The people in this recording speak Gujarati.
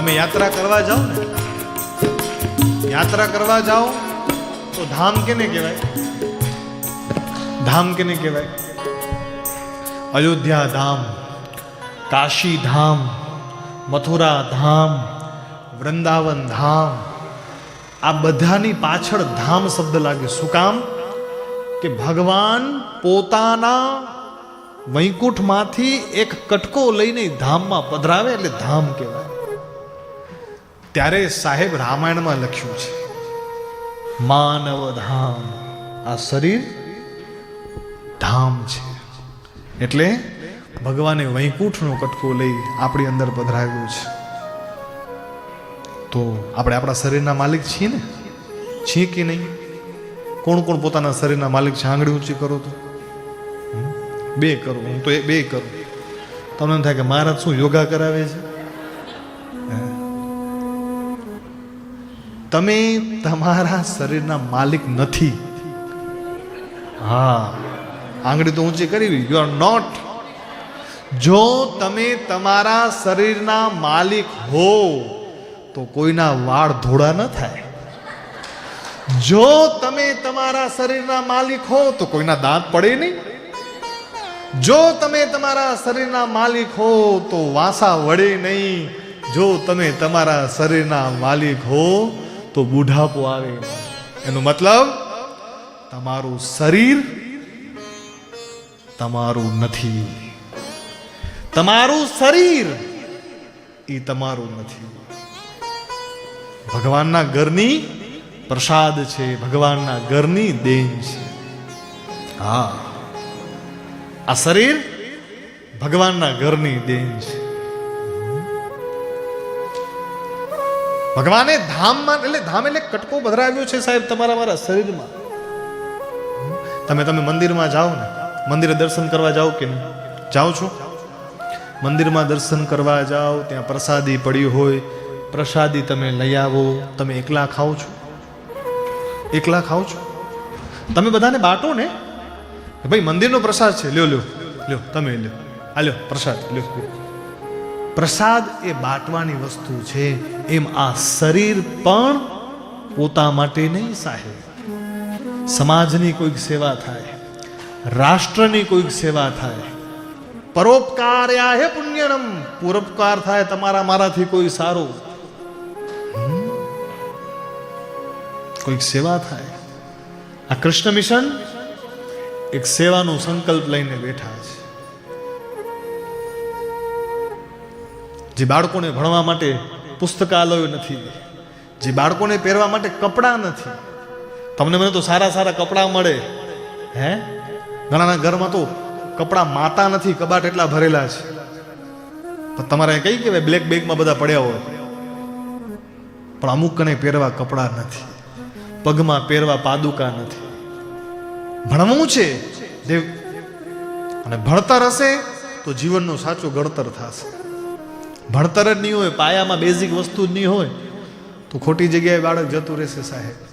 તમે યાત્રા કરવા જાઓ ને, યાત્રા કરવા જાઓ તો ધામ કેને કહેવાય? ધામ કેને કહેવાય? અયોધ્યા ધામ, કાશી ધામ, મથુરા ધામ, વૃંદાવન ધામ, આ બધાની પાછળ ધામ શબ્દ લાગે. શું કામ? કે ભગવાન પોતાના વૈકુંઠમાંથી એક કટકો લઈને ધામમાં પધરાવે એટલે ધામ કહેવાય. ત્યારે સાહેબ રામાયણમાં લખ્યું છે માનવ ધામ આ શરીર ધામ છે. એટલે ભગવાને વૈકુંઠનો કટકો લઈ આપણી અંદર પધરાવ્યો છે. તો આપણે આપણા શરીરના માલિક છીએ ને? છીએ કે નહીં? કોણ કોણ પોતાના શરીરના માલિક છે? આંગળી ઊંચી કરો તો. બે કરો. હું તો એ બે કરું. તમને થાય કે મહારાજ શું યોગા કરાવે છે? તમે તમારા શરીરના માલિક નથી. હા, આંગળી તો ઊંચી કરી યુ આર નોટ જો તમે તમારા શરીરના માલિક હો, તો કોઈના વાળ ધોળા ન થાય. જો તમે તમારા શરીરના માલિક હો, તો કોઈના દાંત પડે નહીં. જો તમે તમારા શરીરના માલિક હો, તો વાસા વળે નહીં. જો તમે તમારા શરીરના માલિક હો તો બુઢાપો આવે. એનો મતલબ, તમારું શરીર તમારું નથી. તમારું શરીર એ તમારું નથી. ભગવાનના ઘરની પ્રસાદ છે, ભગવાનના ઘરની દેન છે. હા. આ શરીર ભગવાનના ઘરની દેન છે. ભગવાને ધામમાં એટલે ધામ એટલે કટકો બધરાવ્યો છે સાહેબ તમારા મારા શરીરમાં. તમે તમે મંદિરમાં જાઓ ને. મંદિરે દર્શન કરવા જાઓ કે નહીં? જાઓ છો? મંદિરમાં દર્શન કરવા જાઓ, ત્યાં પ્રસાદી પડી હોય. પ્રસાદી તમે લઈ આવો. તમે એકલા ખાઓ છો? એકલા ખાઓ છો? તમે બધાને બાટો ને? ભાઈ મંદિરનો પ્રસાદ છે. લ્યો લ્યો. લ્યો, તમે લ્યો. આ લ્યો, પ્રસાદ. લ્યો. પ્રસાદ એ બાટવાની વસ્તુ છે. એમ આ શરીર પણ પોતા માટે નહીં સાહેબ. સમાજની કોઈક સેવા થાય, રાષ્ટ્રની કોઈક સેવા થાય. પરોપકાર હે પુણ્યનમ, પરોપકાર થાય તમારા મારાથી કોઈ સારો? કોઈક સેવા થાય. આ કૃષ્ણ મિશન એક સેવાનો સંકલ્પ લઈને બેઠા છે. જે બાળકોને ભણવા માટે પુસ્તકાલયો નથી, જે બાળકોને પહેરવા માટે કપડાં નથી. તમને મને તો સારા સારા કપડાં મળે, હે? ઘણાના ઘરમાં તો કપડાં માતા નથી, કબાટ એટલા ભરેલા છે. પણ તમારે કઈ કહેવાય બ્લેક બેગમાં બધા પડ્યા હોય. પણ અમુક કને પહેરવા કપડાં નથી, પગમાં પહેરવા પાદુકા નથી. ભણવું છે, દેવ. અને ભણતર હશે તો જીવનનું સાચું ઘડતર થશે. ભણતર જ નહીં હોય, પાયામાં બેઝિક વસ્તુ જ નહીં હોય. તો ખોટી જગ્યાએ બાળક જતું રહેશે સાહેબ.